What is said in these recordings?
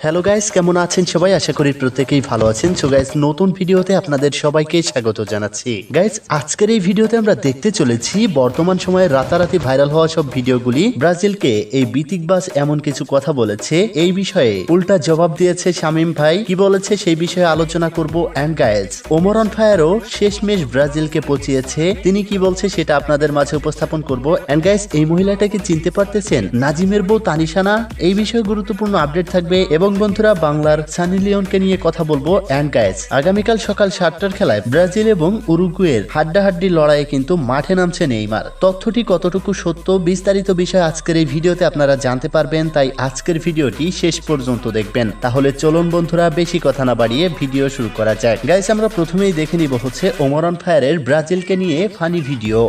Hello guys কেমন আছেন সবাই? আশা করি প্রত্যেকেই ভালো আছেন। সো গাইস নতুন ভিডিওতে আপনাদের সবাইকে স্বাগত জানাচ্ছি। গাইস আজকের এই ভিডিওতে আমরা দেখতে চলেছি বর্তমান সময়ে রাতারাতি ভাইরাল হওয়া সব ভিডিওগুলি। ব্রাজিলকে এই বিতিকবাজ এমন কিছু কথা বলেছে। এই বিষয়ে উল্টা জবাব দিয়েছে শামিম ভাই। কি বলেছে সেই বিষয়ে আলোচনা করব। অ্যান্ড গাইস ওমরন ফায়ারও শেষমেশ ব্রাজিলকে পচিয়েছে। তিনি কি বলছে সেটা আপনাদের মাঝে উপস্থাপন করব। অ্যান্ড গাইস এই মহিলাটাকে চিনতে পারতেছেন? নাজিমের বউ তানিশানা এই বিষয়ে গুরুত্বপূর্ণ আপডেট থাকবে এবং বন্ধুরা, বাংলার সানি লিওনকে নিয়ে কথা বলব অ্যান্ড আগামীকাল সকাল সাতটার খেলায় ব্রাজিল এবং উরুগুয়ের হাড্ডাহাড্ডি লড়াইয়ে কিন্তু মাঠে নামছে নেইমার। তথ্যটি কতটুকু সত্য, বিস্তারিত বিষয় আজকের এই ভিডিওতে আপনারা জানতে পারবেন, তাই আজকের ভিডিওটি শেষ পর্যন্ত দেখবেন। তাহলে চলুন বন্ধুরা, বেশি কথা না বাড়িয়ে ভিডিও শুরু করা যায় গাইস, আমরা প্রথমেই দেখে নিব হচ্ছে ওমরন ফায়ারের ব্রাজিলকে নিয়ে ফানি ভিডিও।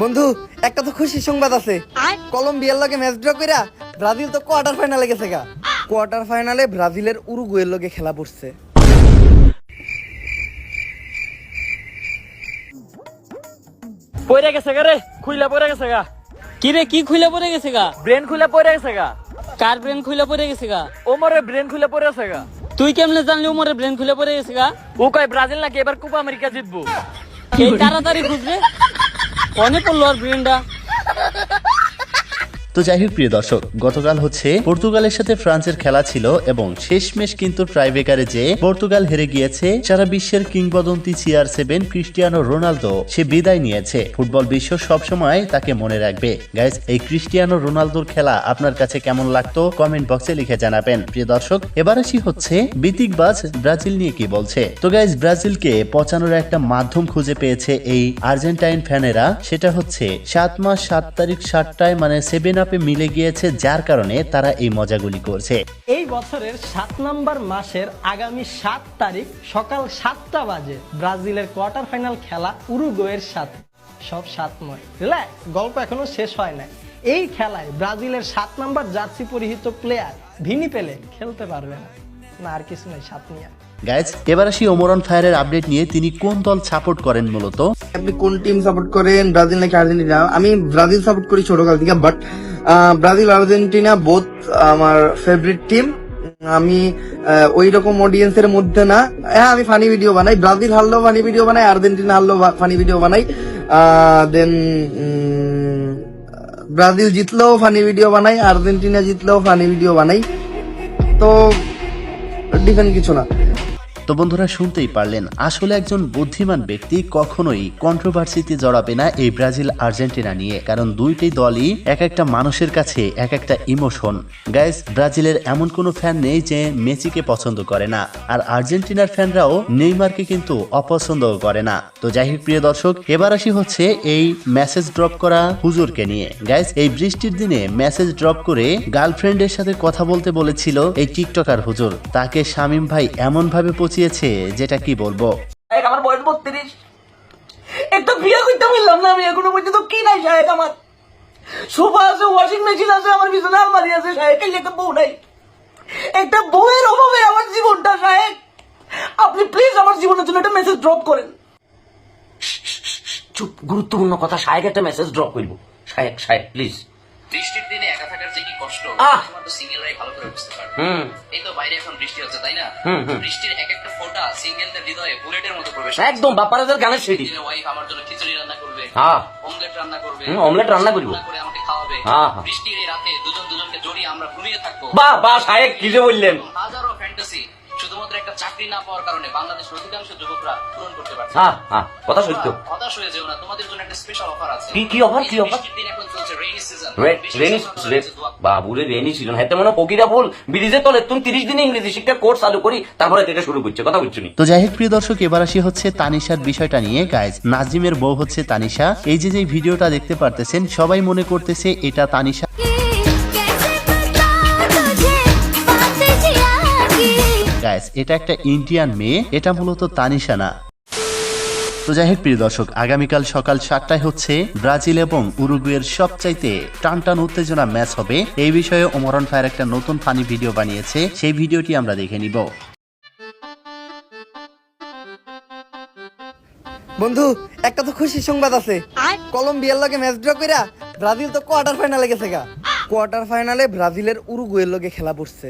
বন্ধু একটা তো খুশি সংবাদ আছে। কলম্বিয়ার লগে ম্যাচ ড্র কইরা ব্রাজিল তো কোয়ার্টার ফাইনালে গেছে গা। কোয়ার্টার ফাইনালে ব্রাজিলের উরুগুয়ের লগে খেলা পড়ছে। পড়ে গেছে গা রে খুইলা পড়ে গেছে গা। কি রে কি খুলে পড়ে গেছে গা? ব্রেন খুলে পড়ে গেছে গা। কার ব্রেন খুলে পড়ে গেছে গা? ওমরে ব্রেন খুলে পড়ে গেছে গা। তুই কেমনে জানলি উমরের ব্রেন খুলে পড়ে গেছে গা? ও কয় ব্রাজিল নাকি এবার কোপা আমেরিকা জিতবো? এই তাড়াতাড়ি খুঁজবে অনেক পড়ল আর ব্রেনটা তো যাই হোক, প্রিয় দর্শক, গতকাল হচ্ছে পর্তুগালের সাথে ফ্রান্সের খেলা ছিল এবং শেষমেশ কিন্তু ট্রাইবেকারে যে পর্তুগাল হেরে গিয়েছে, সারা বিশ্বের কিংবদন্তি সিআর সেভেন ক্রিস্টিয়ানো রোনালদো সে বিদায় নিয়েছে। ফুটবল বিশ্ব সবসময় তাকে মনে রাখবে। গাইজ এই ক্রিস্টিয়ানো রোনালদোর খেলা আপনার কাছে কেমন লাগতো? কমেন্ট বক্সে লিখে জানাবেন। প্রিয় দর্শক, এবার আসি হচ্ছে বিতিকবাজ ব্রাজিল নিয়ে কি বলছে। তো গাইজ ব্রাজিলকে পচানোর একটা মাধ্যম খুঁজে পেয়েছে এই আর্জেন্টাইন ফ্যানেরা। সেটা হচ্ছে সাত মাস সাত তারিখ সাতটায় মানে সেভেন আপে মিলে গিয়েছে যার কারণে তারা এই মজাগুলি করছে। এই বছরের সাত নম্বর মাসের আগামী সাত তারিখ সকাল সাতটা বাজে ব্রাজিলের কোয়ার্টার ফাইনাল খেলা উরুগুয়ের সাথে। সব সাতময় রিল্যাক্স গল্প এখনও শেষ হয় না এই খেলায় ব্রাজিলের সাত নম্বর জার্সি পরিহিত প্লেয়ার ভিনি পেলে খেলতে পারবে না। না আর কিছু নেই সাত নিয়ে গাইজ এবার আসি ওমরন ফায়ারের আপডেট নিয়ে। তিনি কোন দল সাপোর্ট করেন মূলত? আপনি কোন টিম সাপোর্ট করেন? ব্রাজিল নাকি আর্জেন্টিনা? আমি ব্রাজিল সাপোর্ট করি ছোটকাল থেকে বাট ব্রাজিল, আর্জেন্টিনা বোথ আমার ফেভারিট টিম আমি ওই রকম অডিয়েন্সের মধ্যে না। হ্যাঁ আমি ফানি ভিডিও বানাই। ব্রাজিল হারলেও ফানি ভিডিও বানাই, আর্জেন্টিনা হারলেও ফানি ভিডিও বানাই। দেন ব্রাজিল জিতলেও ফানি ভিডিও বানাই, আর্জেন্টিনা জিতলেও ফানি ভিডিও বানাই। তো ডিফারেন্ট কিছু না। তো বন্ধুরা শুনতেই পারলেন, আসলে একজন বুদ্ধিমান ব্যক্তি কখনোই কন্ট্রোভার্সিতে জড়াবে না এই ব্রাজিল আর্জেন্টিনা নিয়ে, কারণ দুইটি দলই এক একটা মানুষের কাছে এক একটা ইমোশন গাইস ব্রাজিলের এমন কোনো ফ্যান নেই যে মেসিকে পছন্দ করে না, আর আর্জেন্টিনার ফ্যানরাও নেইমারকে কিন্তু অপছন্দ করে না। তো যাই প্রিয় দর্শক, এবার আসি হচ্ছে এই মেসেজ ড্রপ করা হুজুরকে নিয়ে। গাইস এই বৃষ্টির দিনে মেসেজ ড্রপ করে গার্লফ্রেন্ডের সাথে কথা বলতে বলেছিল এই টিকটকার হুজুর। তাকে শামিম ভাই এমন ভাবে পচিয়েছে যেটা কি বলব? আমার বয়স বত্রিশ। একটা বিয়ে করতে পারলাম না আমি এখনও পর্যন্ত কি নাই সাহেব আমার? সোফা আছে ওয়াশিং মেশিন আছে আমার আলমারি আছে সাহেব একটা বউ নাই। একটা বউয়ের অভাবে আমার জীবনটা সাহেব আপনি প্লিজ আমার জীবনের জন্য একটা মেসেজ ড্রপ করেন। চুপ গুরুত্বপূর্ণ কথা শায়েক একটা মেসেজ ড্রপ করব। শায়েক শায়েক প্লিজ বৃষ্টির দিনে একা থাকার যে কি কষ্ট! তোমার সিঙ্গেলরাই ভালো করে বুঝতে পারবে। হুম। এই তো বাইরে এখন বৃষ্টি হচ্ছে তাই না। বৃষ্টির এক একটা ফোঁটা সিঙ্গেলদের হৃদয়ে বুলেটের মতো প্রবেশ একদম বাপারাজের গানের সিঁড়ি ওয়াইফ আমার জন্য খিচুড়ি রান্না করবে হ্যাঁ। অমলেট রান্না করবে অমলেট রান্না করব। করে আমাকে খাওয়াবে। হ্যাঁ, হ্যাঁ। বৃষ্টির এই রাতে দুজন দুজনকে জড়িয়ে আমরা ঘুমিয়ে থাকব। বাহ বাহ শায়েক কি যে বললেন। হাজারো ফ্যান্টাসি শুধুমাত্র একটা চাকরি না পাওয়ার কারণে বাংলাদেশের অধিকাংশ যুবকরা পূরণ করতে পারছে হ্যাঁ হ্যাঁ কথা সত্য তোমরা হতাশ হয়ে যেও না। তোমাদের জন্য একটা স্পেশাল অফার আছে। কি- কি যে কি? বৃষ্টির দিন এখন চলছে রেইনি সিজন বাবুরে ছিল হেতে মনে পকিরা ফুল। তলে তুমি তিরিশ দিনে ইংরেজি শিক্ষা কোর্স চালু করি তারপরে থেকে শুরু করছে কথা বুঝছ নি? তো যাই হোক প্রিয় দর্শক এবার আসি হচ্ছে তানিশার বিষয়টা নিয়ে। গাইজ নাজিমের বউ হচ্ছে তানিশা। এই যে যে ভিডিওটা দেখতে পারতেছেন সবাই মনে করতেছে এটা তানিশা। গাইজ এটা একটা ইন্ডিয়ান মেয়ে এটা মূলত তানিশা না তো যাই হোক প্রিয় দর্শক আগামীকাল সকাল সাতটায় হচ্ছে ব্রাজিল এবং উরুগুয়ের সবচাইতে টান টান উত্তেজনা ম্যাচ হবে। এই বিষয়ে ওমরন ফায়ার একটা নতুন ফানি ভিডিও বানিয়েছে সেই ভিডিওটি আমরা দেখে নিব। বন্ধু একটা তো খুশি সংবাদ আছে। কলম্বিয়ার লগে ম্যাচ ড্র কইরা ব্রাজিল তো কোয়ার্টার ফাইনালে গেছে গা। কোয়ার্টার ফাইনালে ব্রাজিলের উরুগুয়ের লগে খেলা পড়ছে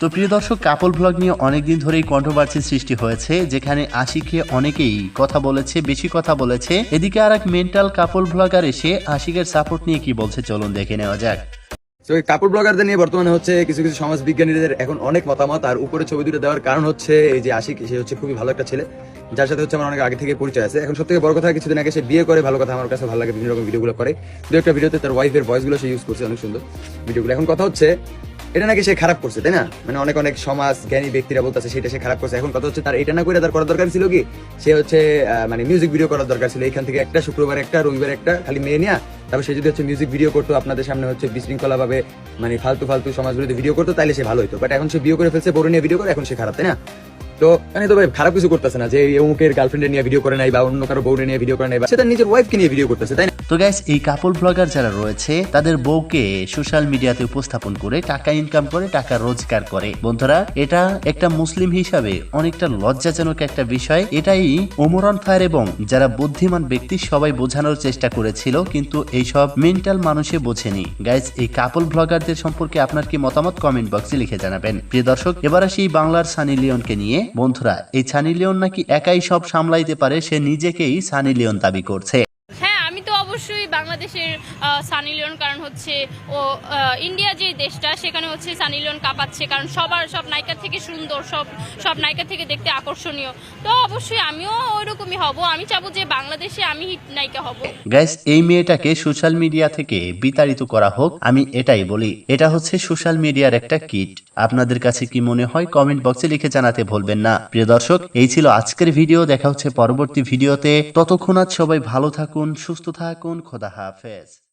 তো প্রিয় দর্শক, কাপল ব্লগ নিয়ে অনেকদিন ধরেই কন্ট্রোভার্সি সৃষ্টি হয়েছে, যেখানে আশিকে অনেকেই কথা বলেছে, বেশি কথা বলেছে। এদিকে আর এক মেন্টাল কাপল ব্লগার এসে আশিকের সাপোর্ট নিয়ে কি বলছে চলুন দেখে নেওয়া যাক। তো এই কাপড় ব্লগারদের নিয়ে বর্তমানে হচ্ছে কিছু কিছু সমাজ বিজ্ঞানীদের এখন অনেক মতামত, আর উপরে ছবি দুটো দেওয়ার কারণ হচ্ছে এই যে আশিক, সে হচ্ছে খুবই ভালো একটা ছেলে। যার সাথে হচ্ছে আমার অনেক আগে থেকে পরিচয় আছে। এখন সব থেকে বড় কথা, কিছুদিন আগে সে বিয়ে করে, ভালো কথা আমার কাছে ভালো লাগে, বিভিন্ন রকম ভিডিওগুলো করে। দু একটা ভিডিওতে তার ওয়াইফের ভয়েসগুলো সে ইউজ করছে, অনেক সুন্দর ভিডিওগুলো এখন কথা হচ্ছে এটা নাকি সে খারাপ করছে, তাই না? মানে অনেক অনেক সমাজ জ্ঞানী ব্যক্তিরা বলতেছে সেটা সে খারাপ করছে। এখন কথা হচ্ছে, তার এটা না করে তার করার দরকার ছিল কি? সে হচ্ছে মানে মিউজিক ভিডিও করার দরকার ছিল। এখান থেকে একটা শুক্রবার একটা, রবিবার একটা, খালি মেয়ে নিয়ে, তারপর সে যদি হচ্ছে মিউজিক ভিডিও করতো, আপনাদের সামনে হচ্ছে বিশৃঙ্খলা ভাবে মানে ফালতু ফালতু সমাজ বিরোধী ভিডিও করতো তাহলে সে ভালো হতো বাট এখন সে বিয়ে করে ফেলছে, বড় নিয়ে ভিডিও করে, এখন সে খারাপ, তাই না? তো মানে তো ভাই খারাপ কিছু করতেছে না যে অমুকের গার্লফ্রেন্ডে নিয়ে ভিডিও করে নাই বা অন্য কারও বউরে নিয়ে ভিডিও করে নাই বা সে তার নিজের ওয়াইফকে নিয়ে ভিডিও করতেছে, তাই না? তো গাইস এই কাপল ব্লগার যারা রয়েছে, তাদের বউকে সোশ্যাল মিডিয়াতে উপস্থাপন করে টাকা ইনকাম করে, টাকা রোজগার করে। বন্ধুরা, এটা একটা মুসলিম হিসাবে অনেকটা লজ্জাজনক একটা বিষয়। এটাই ওমরান ফায়ার এবং যারা বুদ্ধিমান ব্যক্তি, সবাই বোঝানোর চেষ্টা করেছিল, কিন্তু এইসব মেন্টাল মানুষে বোঝেনি। গাইস এই কাপল ব্লগারদের সম্পর্কে আপনার কি মতামত? কমেন্ট বক্সে লিখে জানাবেন। প্রিয় দর্শক, এবার আসি বাংলার সানি লিওনকে নিয়ে। বন্ধুরা এই সানি লিওন নাকি একাই সব সামলাইতে পারে সে নিজেকেই সানি লিওন দাবি করছে। হ্যাঁ আমি তো অবশ্যই বাংলাদেশের সানি লিওন কারণ হচ্ছে ও ইন্ডিয়া যে দেশটা সেখানে হচ্ছে সানি লিওন কাঁপাচ্ছে কারণ সবার সব নায়িকা থেকে সুন্দর সব সব নায়িকা থেকে দেখতে আকর্ষণীয়। তো অবশ্যই আমিও ওইরকমই হব। আমি চাবো যে বাংলাদেশে আমি হিট নায়িকা হব। গাইস এই মেয়েটাকে সোশ্যাল মিডিয়া থেকে বিতাড়িত করা হোক আমি এটাই বলি। এটা হচ্ছে সোশ্যাল মিডিয়ার একটা কিট। আপনাদের কাছে কি মনে হয় কমেন্ট বক্সে লিখে জানাতে ভুলবেন না। প্রিয় দর্শক, এই ছিল আজকের ভিডিও। দেখা হচ্ছে পরবর্তী ভিডিওতে। ততক্ষণ আজ সবাই ভালো থাকুন, সুস্থ থাকুন। খোদা হাফেজ।